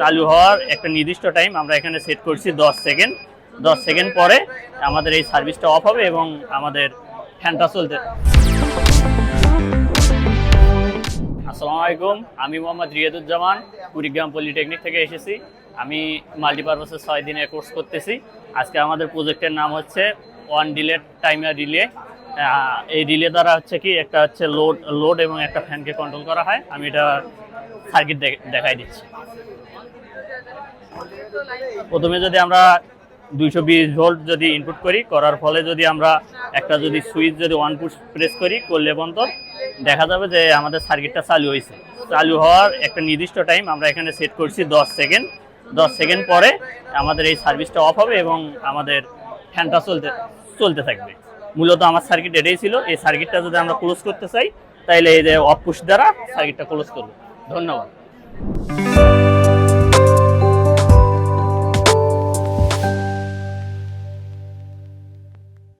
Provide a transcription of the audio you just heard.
চালু হওয়ার একটা নির্দিষ্ট টাইম আমরা এখানে সেট করছি দশ সেকেন্ড দশ সেকেন্ড পরে আমাদের এই সার্ভিসটা অফ হবে এবং আমাদের ফ্যানটা চলতে আসসালামু আলাইকুম, আমি মোহাম্মদ রিয়াদুজ্জামান, কুড়িগ্রাম পলিটেকনিক থেকে এসেছি। আমি মাল্টিপারপাসের ছয় দিনের কোর্স করতেছি। আজকে আমাদের প্রজেক্টের নাম হচ্ছে ওয়ান ডিলেট টাইমার রিলে এই রিলে দ্বারা হচ্ছে কি একটা হচ্ছে লোড লোড এবং একটা ফ্যানকে কন্ট্রোল করা হয়। আমি এটা সার্কিট দেখাই দিচ্ছি। প্রথমে যদি আমরা দুইশো বিশ ভোল্ট যদি ইনপুট করি, করার ফলে যদি আমরা একটা যদি সুইচ যদি ওয়ান পুশ প্রেস করি, করলে পর্যন্ত দেখা যাবে যে আমাদের সার্কিটটা চালু হয়েছে। চালু হওয়ার একটা নির্দিষ্ট টাইম আমরা এখানে সেট করছি দশ সেকেন্ড দশ সেকেন্ড পরে আমাদের এই সার্ভিসটা অফ হবে এবং আমাদের ফ্যানটা চলতে চলতে থাকবে। মূলত আমার সার্কিট এটাই ছিল। এই সার্কিটটা যদি আমরা ক্লোজ করতে চাই তাহলে এই যে অফ পুশ দ্বারা সার্কিটটা ক্লোজ করব। ধন্যবাদ।